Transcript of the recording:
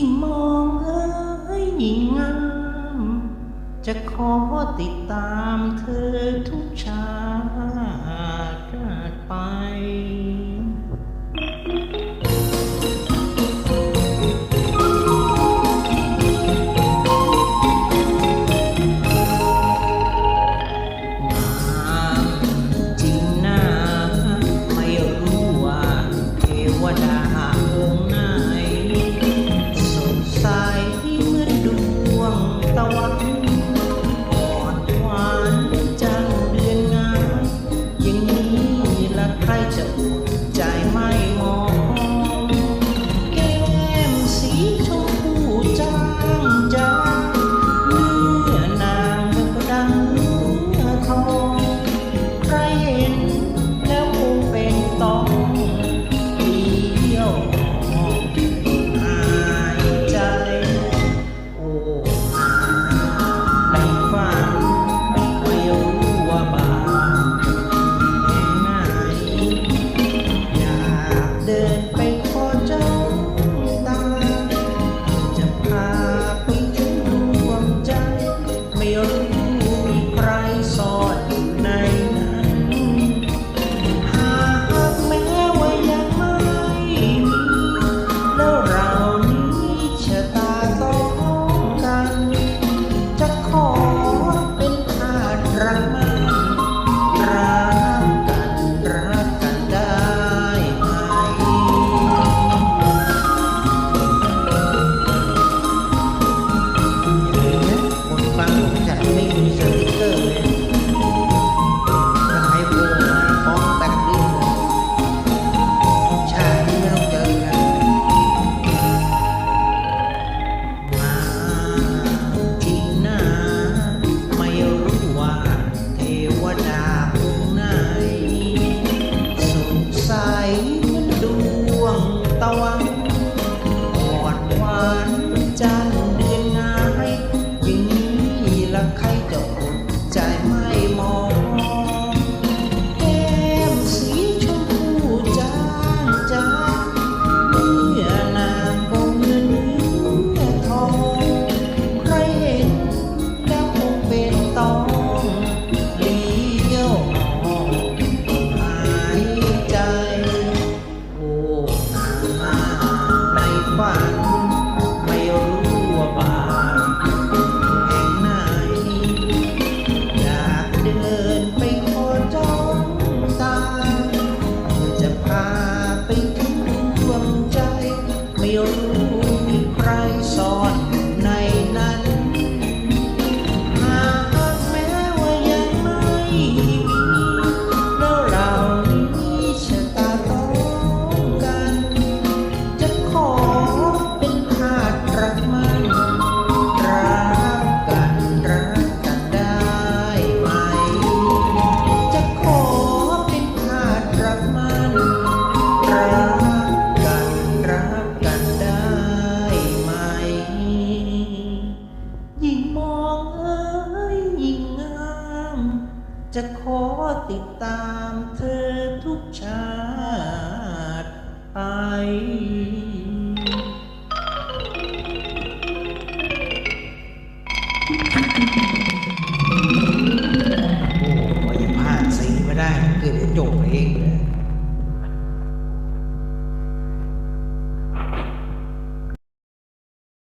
ิ่งมองเอ้ยยิ่งงาม จะขอติดตามเธอทุกชา ติดตามเธอทุกชาติไปโอ้ยพลาดสิไม่ได้ เกิดจบเอง